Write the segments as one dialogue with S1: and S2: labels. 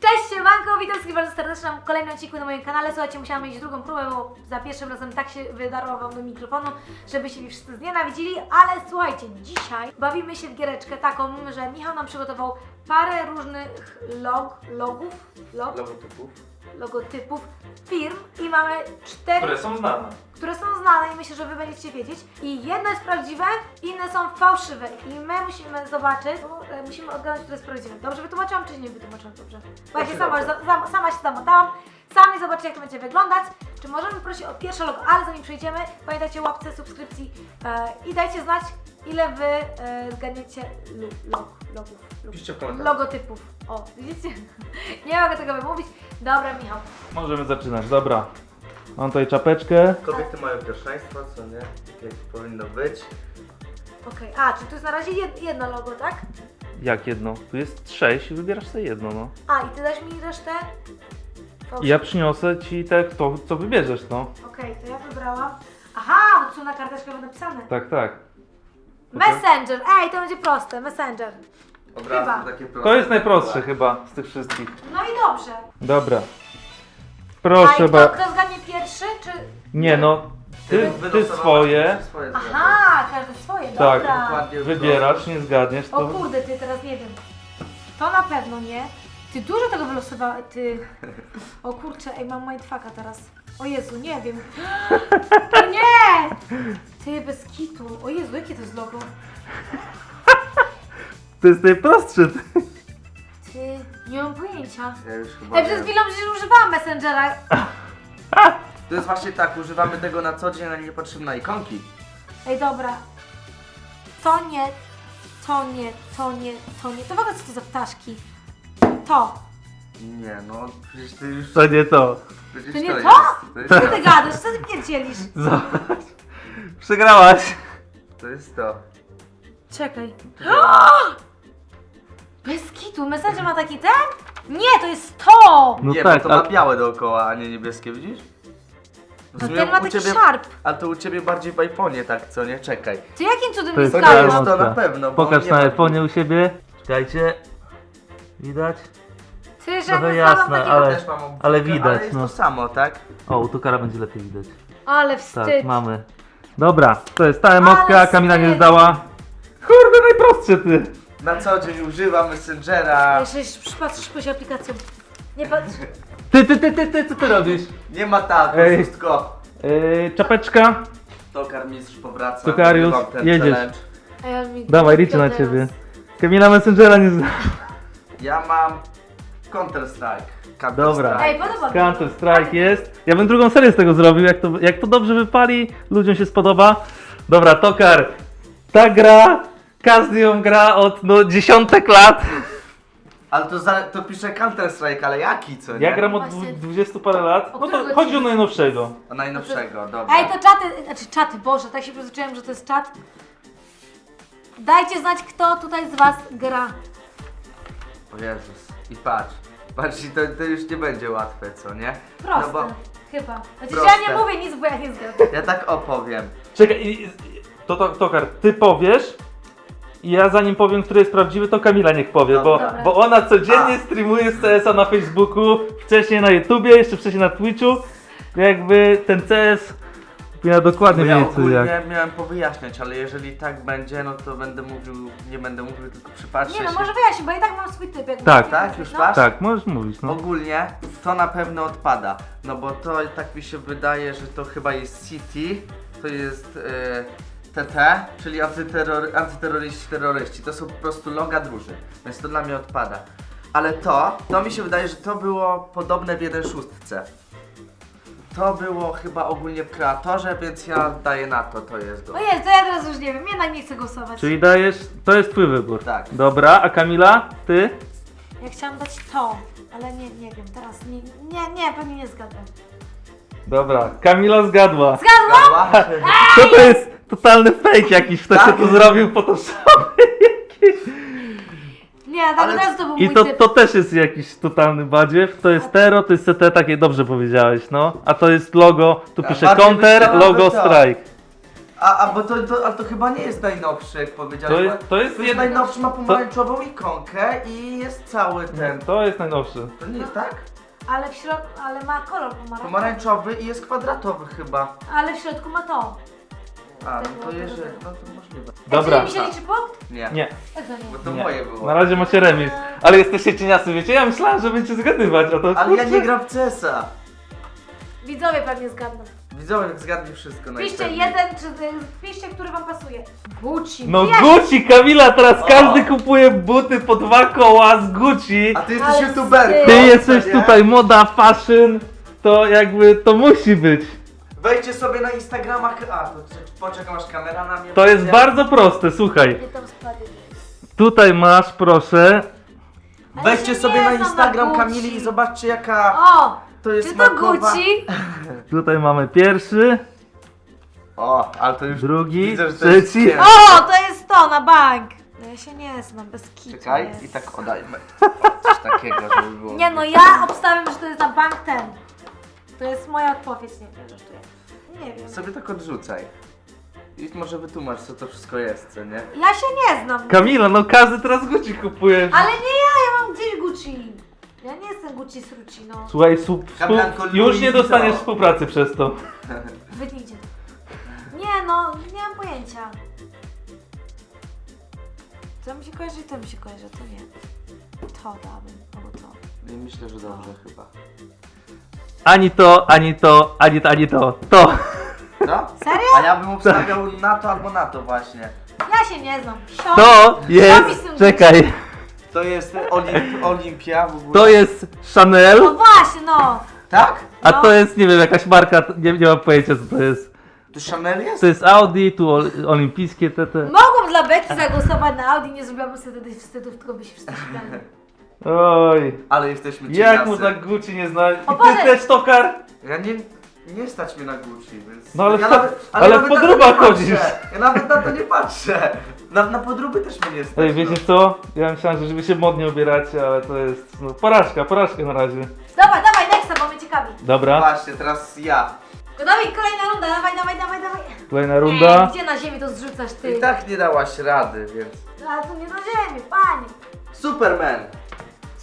S1: Cześć, siemanko, witam wszystkich bardzo serdecznie na kolejnym odcinku na moim kanale. Słuchajcie, musiałam mieć drugą próbę, bo za pierwszym razem tak się wydarło wam do mikrofonu, żebyście mi wszyscy znienawidzili, ale słuchajcie, dzisiaj bawimy się w giereczkę taką, że Michał nam przygotował parę różnych log, logów, log,
S2: Logotypów.
S1: Logotypów firm i mamy cztery
S2: Które są znane.
S1: które są znane i myślę, że Wy będziecie wiedzieć. I jedno jest prawdziwe, inne są fałszywe. I my musimy zobaczyć, bo, e, musimy odgadnąć, które jest prawdziwe. Dobrze wytłumaczyłam, czy nie wytłumaczyłam dobrze? Bo ja się sama,
S2: dobrze.
S1: za, sama się zamotałam. Sami zobaczycie, jak to będzie wyglądać. Czy możemy prosić o pierwsze logo, ale zanim przejdziemy, pamiętajcie o łapce, subskrypcji e, i dajcie znać, ile Wy e, zgadniecie log, logów, log,
S2: Piszcie w komentarzach.
S1: logotypów. O, widzicie? nie mogę tego wymówić. Dobra, Michał.
S3: Możemy zaczynać, dobra. Mam tutaj czapeczkę.
S2: Kobiety mają pierwszeństwo, co nie? Tak jak powinno być.
S1: Okej, a, czy tu jest na razie jed, jedno logo, tak?
S3: Jak jedno? Tu jest sześć i wybierasz sobie jedno, no.
S1: A, i ty dasz mi resztę?
S3: I ja przyniosę ci te, to, co wybierzesz, no.
S1: Okej, to ja wybrałam. Aha, bo tu na karteczkach napisane.
S3: Tak, tak.
S1: Messenger, ej, to będzie proste, Messenger.
S2: Od
S1: Chyba.
S2: razu takie proste.
S3: To jest najprostsze chyba z tych wszystkich.
S1: No i dobrze.
S3: Dobra.
S1: A
S3: Proszę
S1: i kto,
S3: bardzo.
S1: kto zgadnie pierwszy, czy...
S3: Nie no, ty, ty
S2: wylosowałaś
S3: swoje,
S2: swoje
S1: Aha, każdy swoje,
S3: Tak.
S1: dobra.
S2: Dokładnie.
S3: wybierasz, nie zgadniesz,
S1: O
S3: to...
S1: kurde, ty teraz nie wiem. To na pewno nie. Ty dużo tego wylosowałeś, ty... O kurczę, ej, mam mindfucka teraz. O Jezu, nie wiem. O nie! Ty, bez kitu. O Jezu, jakie to jest logo?
S3: To jest najprostsze. ty.
S1: Nie mam pojęcia.
S2: Ja już chyba
S1: Ej, przed
S2: wiem.
S1: chwilą przecież używałam Messengera.
S2: To jest właśnie tak, używamy tego na co dzień, ale niepotrzebne ikonki.
S1: Ej, dobra. To nie, to nie, to nie, to nie. To w ogóle co to za ptaszki? To.
S2: Nie no, przecież ty już...
S3: To nie to.
S2: Przecież
S1: To nie
S2: jest,
S1: to?
S2: to, jest,
S1: Co ty gadasz? Co ty pierdzielisz?
S3: Zobacz. Przegrałaś.
S2: to jest to.
S1: Czekaj. Bez kitu, Messenger ma taki ten? Nie, to jest to!
S3: No
S2: nie,
S3: tak,
S2: bo to
S3: a-
S2: ma białe dookoła, a nie niebieskie, widzisz? W
S1: No
S2: sumie
S1: ten ma taki
S2: ciebie-
S1: szarp.
S2: Ale to u ciebie bardziej w iPhone'ie tak, co nie? Czekaj.
S1: To jakim cudem
S3: To jest
S2: To to na pewno, bo
S3: Pokaż
S2: nie
S3: na
S2: ma-
S3: iPhone'ie u siebie. Czekajcie. Widać?
S1: Ty, że
S3: Trochę
S1: jakby
S3: jasne,
S1: znalazłam takiego...
S3: ale-
S2: Też mam obwódkę,
S3: ale widać,
S2: Ale jest
S3: no.
S2: to samo, tak?
S3: O, u Tukara będzie lepiej widać.
S1: Ale
S3: Tak,
S1: wstyd.
S3: mamy. Dobra, to jest ta emotka,
S1: Ale
S3: Kamila nie
S1: wstyd.
S3: zdała. Kurde, najprostsze ty.
S2: Na co dzień używam Messengera.
S1: Jeszcze przypatrzysz po się aplikacją. Nie patrz.
S3: Ty, ty, ty, ty, ty, co ty robisz?
S2: Nie ma tak,
S3: Ej.
S2: wszystko.
S3: Yy, czapeczka.
S2: Tokar mistrz powraca.
S3: Tokarius,
S2: wygrywam ten
S3: jedziesz.
S2: challenge.
S1: A ja mi
S3: Dawaj, liczę na ciebie. Kamila Messengera nie zda.
S2: Ja mam Counter Strike. Counter
S3: Dobra.
S1: Ej, podoba mi się.
S3: Counter Strike jest. Ja bym drugą serię z tego zrobił, jak to, jak to dobrze wypali, ludziom się spodoba. Dobra, Tokar. Ta gra, każdy ją gra od no, dziesiątek lat.
S2: Ale to, za, to pisze Counter Strike, ale jaki co nie?
S3: Ja gram od
S1: Właśnie.
S3: dwu- 20 parę lat.
S1: O
S3: No
S1: którego
S3: to chodzi
S1: ci-
S3: o najnowszego.
S2: O najnowszego, dobra.
S1: Ej, to czaty, znaczy czaty, Boże, tak się przyzwyczaiłam, że to jest czat. Dajcie znać, kto tutaj z Was gra.
S2: O Jezus. I patrz. Patrz, i to, to już nie będzie łatwe, co nie?
S1: Proste,
S2: No bo
S1: chyba. Znaczy,
S2: Proste.
S1: ja nie mówię nic, bo ja nie zgadzam.
S2: ja tak opowiem.
S3: Czekaj, i- i- to, to Tokar, ty powiesz i ja zanim powiem, który jest prawdziwy, to Kamila niech powie, bo,
S2: Dobra.
S3: bo ona codziennie
S2: A.
S3: streamuje z CS-a na Facebooku, wcześniej na YouTubie, jeszcze wcześniej na Twitchu. Jakby ten CS ja dokładnie
S2: ja ogólnie
S3: jak.
S2: miałem powyjaśniać, ale jeżeli tak będzie, no to będę mówił, nie będę mówił, tylko przypatrzę
S1: Nie no,
S2: się.
S1: może wyjaśnię, bo ja i tak mam swój typ. jakby.
S3: Tak.
S2: Tak, już
S1: no.
S2: masz?
S3: Tak, możesz mówić, no.
S2: Ogólnie to na pewno odpada, no bo to tak mi się wydaje, że to chyba jest City, to jest e, TT, czyli antyterrory, antyterroryści, terroryści. To są po prostu loga drużyn, więc to dla mnie odpada. Ale to, to mi się wydaje, że to było podobne w 1.6. To było chyba ogólnie w kreatorze, więc ja daję na to, to jest
S1: O
S2: go.
S1: jest, to ja teraz już nie wiem, jednak nie chcę głosować.
S3: Czyli dajesz, to jest twój wybór.
S2: Tak.
S3: Dobra, a Kamila, ty?
S1: Ja chciałam dać to, ale nie, nie wiem, teraz nie, nie, nie, pewnie nie zgadnę.
S3: Dobra, Kamila zgadła.
S1: Zgadłam?
S2: Zgadła?
S3: Co to jest totalny fake jakiś, ktoś
S2: Tak.
S3: to zrobił Photoshopie jakiś.
S1: Nie, tak
S2: Ale-
S1: od razu to był
S3: I
S1: mój
S3: to,
S1: typ.
S3: to też jest jakiś totalny badziew. To jest Tero, to jest CT, takie dobrze powiedziałeś, no. A to jest logo, tu
S2: A
S3: pisze
S2: bardziej
S3: Counter,
S2: myślałem,
S3: logo
S2: że to.
S3: Strike.
S2: A, a bo to, to, ale to chyba nie jest najnowszy, jak powiedziałeś.
S3: To jest-
S2: bo-
S3: to jest jed-
S2: najnowszy, ma pomarańczową ikonkę i jest cały ten.
S3: To jest najnowszy.
S2: To nie jest tak?
S1: Ale w środku, ale ma kolor pomarańczowy.
S2: Pomarańczowy i jest kwadratowy chyba.
S1: Ale w środku ma to.
S2: A, no
S1: Tak,
S2: to
S1: no,
S2: jeżeli,
S1: to-
S2: no to możliwe.
S3: Dobra.
S1: Czyli mi się liczy punkt?
S2: Nie.
S3: Nie,
S1: Jak to nie?
S2: Bo to
S3: nie.
S2: moje było.
S3: Na razie macie remis. Ale jesteście cieniasy, wiecie? Ja myślałem, że będziecie zgadywać, a to
S2: Ale ja nie gram w CS-a.
S1: Widzowie pewnie zgadną.
S2: Widzowie zgadli wszystko
S1: Piszcie
S2: najpewniej.
S1: jeden, czy piszcie, który wam pasuje. Gucci.
S3: No
S1: Jest!
S3: Gucci, Kamila, teraz
S2: O.
S3: każdy kupuje buty po dwa koła z Gucci.
S2: A ty jesteś
S1: Ale
S2: youtuberką.
S3: Ty
S1: No,
S3: jesteś
S2: nie?
S3: tutaj moda, fashion, to jakby to musi być.
S2: Wejdźcie sobie na Instagramach. A, to czy- poczekam aż kamera na mnie
S3: To jest
S2: będzie.
S3: bardzo proste, słuchaj.
S1: Nie tam spadnie.
S3: Tutaj masz, proszę.
S1: Ale
S2: Wejdźcie sobie na Instagram. Kamili i zobaczcie jaka
S1: O!
S2: to jest
S1: Czy to
S2: markowa.
S1: Gucci?
S3: Tutaj mamy pierwszy,
S2: O, ale to już
S3: drugi,
S2: widzę, że to jest
S3: trzeci.
S1: O, to jest to na bank. No ja się nie znam, bez kitu.
S2: Czekaj
S1: jest.
S2: i tak odajmy. Coś takiego, żeby było.
S1: Nie no, ja obstawiam, że to jest na bank ten. To jest moja odpowiedź, nie wiem, że to jest. Nie wiem.
S2: Sobie tak odrzucaj. I może wytłumacz co to wszystko jest, co nie?
S1: Ja się nie znam.
S3: Kamila, no każdy teraz Gucci kupuje.
S1: Ale nie ja, ja mam gdzieś Gucci. Ja nie jestem Gucci Sruci, no.
S3: Słuchaj, su, su,
S2: Kamilanko,
S3: już nie dostaniesz współpracy przez to.
S1: Wytnijcie. Nie no, nie mam pojęcia. To mi się kojarzy i to mi się kojarzy, to nie. To dałabym, albo to.
S2: I myślę, że dobrze chyba.
S3: Ani to, ani to, ani to, ani to. To.
S2: No?
S1: Serio?
S2: A ja bym obstawiał na to albo na to właśnie.
S1: Ja się nie znam. Sio.
S3: To jest, czekaj,
S2: To jest Olimp Olimpia w ogóle.
S3: to jest
S1: No
S3: Chanel,
S1: właśnie, no.
S2: Tak?
S3: a
S1: no.
S3: to jest, nie wiem, jakaś marka, nie, nie mam pojęcia co to jest.
S2: To Chanel jest?
S3: To jest Audi, tu ol, olimpijskie te, te.
S1: Mogłam dla Beki zagłosować na Audi, nie zrobiłabym sobie wtedy wstydów, tylko by się wszyscy śmiali.
S3: Oj,
S2: Ale jesteśmy
S3: jak
S2: cieniasy.
S3: można Gucci nie znać?
S1: O
S3: I ty też tokar?
S2: Ja nie, nie stać mnie na Gucci, więc...
S3: No ale
S2: ja
S3: w- ale w
S2: na to
S3: podróbach
S2: nie patrzę.
S3: chodzisz.
S2: Ja nawet na to nie patrzę. Na, na podróby też mnie nie stać.
S3: Ej, wiecie co? Ja myślałem, że żeby się modnie ubieracie, ale to jest, no, porażka, porażka na razie.
S1: Dawaj, dawaj, nexta, bo mnie ciekawi.
S2: no.
S3: Dobra,
S2: Właśnie, teraz ja.
S1: Gotowi? Kolejna runda, dawaj, dawaj, dawaj, dawaj.
S3: kolejna
S1: Ej,
S3: runda.
S1: gdzie na ziemi to zrzucasz ty?
S2: I tak nie dałaś rady, więc...
S1: Ale to nie na ziemi, panie.
S2: Superman.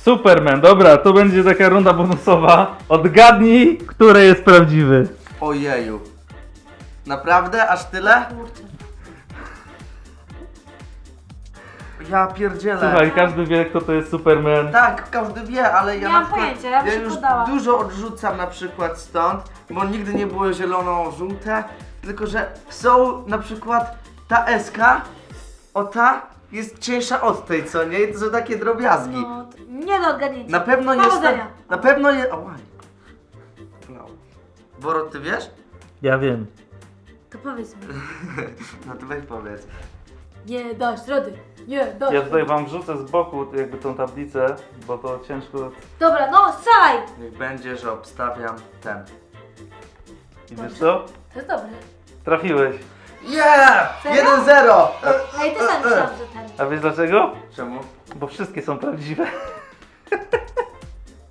S3: Superman, dobra, to będzie taka runda bonusowa. Odgadnij, które jest prawdziwy.
S2: Ojeju. Naprawdę? Aż tyle? Ja pierdzielę.
S3: Słuchaj, każdy wie, kto to jest Superman.
S2: Tak, każdy wie, ale ja
S1: Nie
S2: na
S1: mam
S2: przykład,
S1: pojęcia, ja bym się
S2: już
S1: poddała.
S2: dużo odrzucam na przykład stąd, bo nigdy nie było zielono-żółte, tylko że są na przykład ta SK, o ta jest cięższa od tej, co nie? I to są takie drobiazgi.
S1: No, to nie do odgadnięcia.
S2: Na pewno jest... Na,
S1: Powodzenia.
S2: na pewno jest... Ałaj. No. Boro, ty wiesz?
S3: Ja wiem.
S1: To powiedz mi.
S2: No to weź powiedz.
S1: Nie dasz rady. Nie dasz
S3: Ja tutaj wam wrzucę z boku jakby tą tablicę, bo to ciężko...
S1: Dobra, no strzelaj.
S2: Niech będzie, że obstawiam ten.
S3: I wiesz co?
S1: To jest dobre.
S3: Trafiłeś.
S2: Yeah!
S1: Serio?
S2: 1-0!
S1: Ej, ty sam myślałam, że ten.
S3: A wiesz dlaczego?
S2: Czemu?
S3: Bo wszystkie są prawdziwe.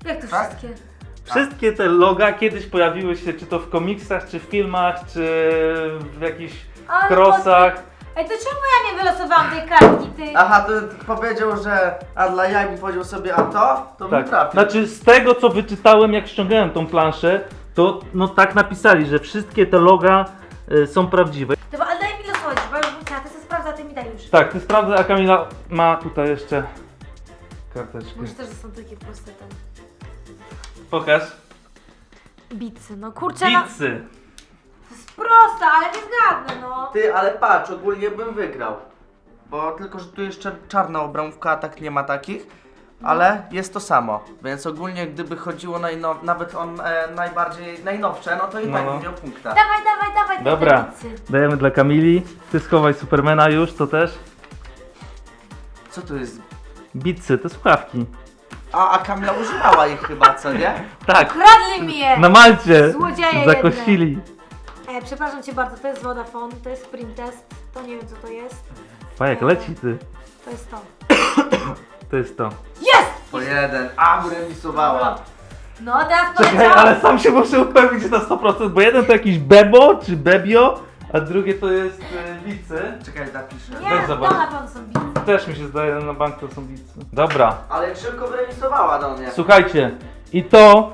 S1: Jak to
S2: Tak?
S1: wszystkie?
S3: Wszystkie te loga kiedyś pojawiły się czy to w komiksach, czy w filmach, czy w jakichś
S1: Ale
S3: crossach.
S1: Ej, to czemu ja nie wylosowałam tej kartki, ty?
S2: Aha, to powiedział, że a dla jaj mi powiedział sobie a to, to bym
S3: Tak.
S2: trafił.
S3: Znaczy z tego co wyczytałem, jak ściągałem tą planszę, to no tak napisali, że wszystkie te loga y, są prawdziwe.
S1: Dobra, ale daj mi losować, bo ja już bym chciała, to sobie sprawdza, ty mi daj już.
S3: Tak, ty sprawdzę, a Kamila ma tutaj jeszcze karteczki.
S1: Może też, że są takie proste ten.
S3: Pokaż.
S1: Bicy, no kurczę, no.
S3: Pizzy.
S1: To jest proste, ale nie zgadnę, no.
S2: Ty, ale patrz, ogólnie bym wygrał. Bo tylko, że tu jeszcze czarna obramówka, a tak nie ma takich. Ale jest to samo, więc ogólnie gdyby chodziło najnow, nawet o e, najbardziej najnowsze, no to i
S3: No,
S2: tak
S3: no.
S2: bym miał punkta.
S1: Dawaj, dawaj, dawaj, te
S3: Dobra,
S1: bicy.
S3: dajemy dla Kamili. Ty schowaj Supermana już, to też.
S2: Co to jest?
S3: Bicy, te słuchawki.
S2: A, a Kamila używała ich chyba, co nie?
S3: Tak,
S1: Kradli mi je!
S3: na Malcie
S1: Złodzieje
S3: zakosili.
S1: E, przepraszam cię bardzo, to jest Vodafone, to jest Sprint Test, to nie wiem co to jest.
S3: Fajek, leci ty.
S1: To jest to.
S3: To jest to.
S1: Jest!
S2: Po jeden, a remisowała.
S1: No teraz
S3: Czekaj, ale sam się muszę upewnić na 100%, bo jeden to jakiś Bebo czy Bebio, a drugie to jest e, bicy.
S2: Czekaj, napiszę.
S1: Nie,
S3: Weź
S1: to
S3: zobacz.
S1: na pewno są bicy.
S3: Też mi się zdaje, na bank to są bicy. Dobra,
S2: Ale szybko wyremisowała do mnie.
S3: słuchajcie. I to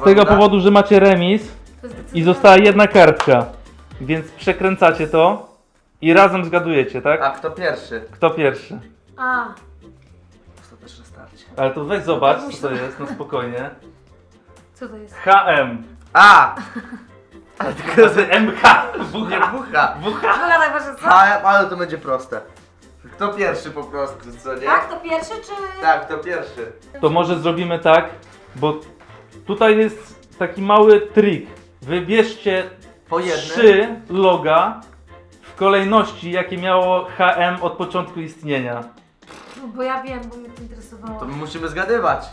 S3: z tego powodu, że macie remis
S1: To
S3: i
S1: zdecydowanie-
S3: została jedna kartka. Więc przekręcacie to i razem zgadujecie, tak?
S2: A kto pierwszy?
S3: Kto pierwszy?
S1: A,
S2: Starcie.
S3: Ale to weź zobacz, co to jest, no spokojnie.
S1: co to jest?
S3: HM.
S2: A! Ale tylko z
S3: MH.
S2: nie bucha.
S3: WH.
S1: Ola, tak proszę, co?
S2: A, ale to będzie proste. Kto pierwszy po prostu, co nie?
S1: Tak, to pierwszy czy...
S2: Tak, kto pierwszy.
S3: To może zrobimy tak, bo tutaj jest taki mały trik. Wybierzcie
S2: Po jednym.
S3: trzy loga w kolejności, jakie miało HM od początku istnienia.
S1: Bo ja wiem, bo mnie to interesowało.
S2: To my musimy zgadywać.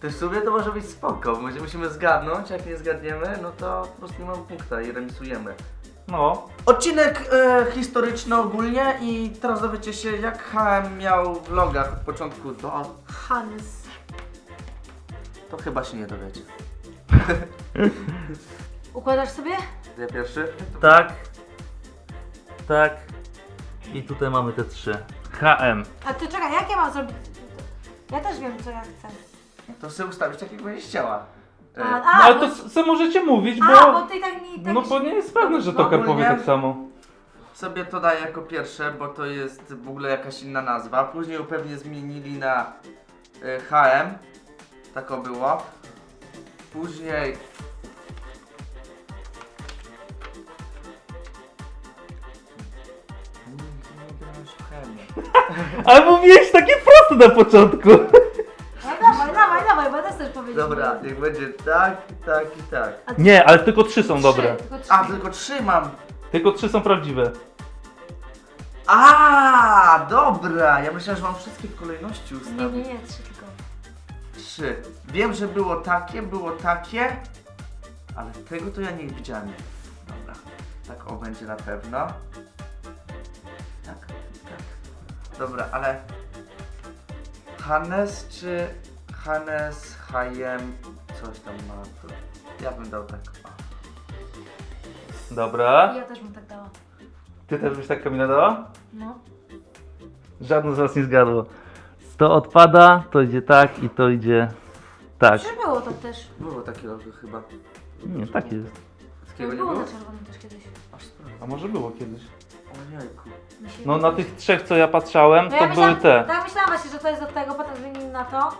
S2: To w sumie to może być spoko. My musimy zgadnąć, jak nie zgadniemy, no to po prostu nie mamy punkta i remisujemy.
S3: No,
S2: Odcinek e, historyczny ogólnie i teraz dowiecie się jak HM miał w logach od początku do...
S1: Hannes.
S2: To chyba się nie dowiecie.
S1: Układasz sobie?
S2: Ja pierwszy?
S3: tak, tak i tutaj mamy te trzy. HM.
S1: A to czekaj, jak ja mam zrobić? Ja też wiem, co ja chcę.
S2: To sobie ustawić tak jak będziesz chciała. E,
S1: A,
S3: No
S1: a,
S3: ale
S1: bo,
S3: to s- co możecie mówić,
S1: a, bo
S3: bo...
S1: ty tak mi... Tak
S3: No bo nie jest pewne, że
S2: No ogólnie-
S3: powie tak samo.
S2: sobie to daję jako pierwsze, bo to jest w ogóle jakaś inna nazwa. Później ją pewnie zmienili na y, HM. Tak o było. Później.
S3: Ale mówiłeś takie proste na początku.
S1: No dawaj, dawaj, dawaj, bo ja też też powiedzieć.
S2: Dobra, niech będzie tak, tak i tak.
S3: Nie, ale tylko trzy są
S1: trzy,
S3: dobre.
S1: tylko trzy.
S2: A, tylko trzy mam.
S3: Tylko trzy są prawdziwe.
S2: A, dobra. Ja myślałem, że mam wszystkie w kolejności
S1: Nie,
S2: ustawić.
S1: nie, nie, trzy tylko.
S2: Trzy. Wiem, że było takie, było takie, ale tego to ja nie widziałem. Dobra, tak o będzie na pewno. Dobra, ale Hannes czy Hannes Hayem coś tam ma tu. Ja bym dał tak. O.
S3: Dobra.
S1: Ja też bym tak dała.
S3: Ty też byś tak Kamila dała?
S1: No.
S3: Żadne z was nie zgadło. To odpada, to idzie tak i to idzie tak.
S1: Czy było to też?
S2: Było takie logo chyba.
S3: Nie, tak jest.
S2: Takiego nie
S1: było
S2: było?
S1: na czerwonym też kiedyś.
S2: Aż sprawdzę.
S3: A może było kiedyś?
S2: Ojejku.
S1: Mi się
S3: No na tych trzech, co ja patrzałem,
S1: No
S3: to
S1: ja
S3: były
S1: myślałam,
S3: te.
S1: tak myślałam właśnie, że to jest od tego, potem zmienili na to.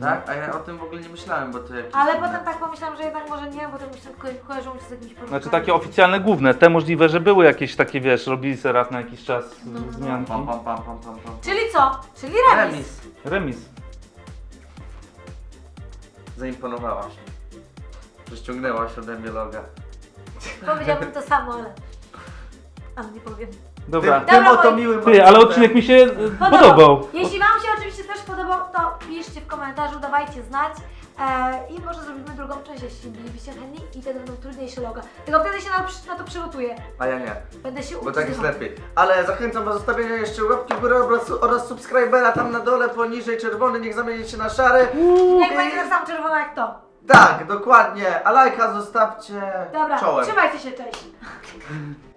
S2: Tak? A ja o tym w ogóle nie myślałem, bo to jakieś...
S1: Ale
S2: inne.
S1: potem tak pomyślałam, że jednak może nie, bo to mi się ko- kojarzą mi się z jakimiś produktami.
S3: Znaczy takie oficjalne główne, te możliwe, że były jakieś takie, wiesz, robili se raz na jakiś czas
S1: No, no, no.
S3: zmianki.
S2: Pam, pam, pam, pam, pam, pam.
S1: Czyli co? Czyli remis.
S2: Remis.
S3: Remis.
S2: Zaimponowałaś ściągnęłaś ode mnie loga.
S1: Powiedziałabym to samo, ale... Ale nie powiem.
S3: Dobra.
S2: Tym, tym
S1: Dobra,
S2: oto
S1: moi-
S2: miłym
S3: Ty, ale
S2: akcentem.
S3: odcinek mi się e, podobał.
S1: Jeśli Wam się oczywiście też podobał, to piszcie w komentarzu, dawajcie znać. E, I może zrobimy drugą część, jeśli bylibyście chętni i wtedy będą trudniejsze loga. Tylko wtedy się na, na to przygotuję.
S2: A ja nie,
S1: Będę się uczyć.
S2: bo tak jest lepiej. Ale zachęcam do zostawienia jeszcze łapki w górę oraz, oraz subskrybera tam na dole, poniżej czerwony, niech zamieni się na szary.
S1: Niech będzie tak samo czerwono jak to.
S2: Tak, dokładnie. A lajka zostawcie
S1: Dobra,
S2: czołem.
S1: trzymajcie się, cześć.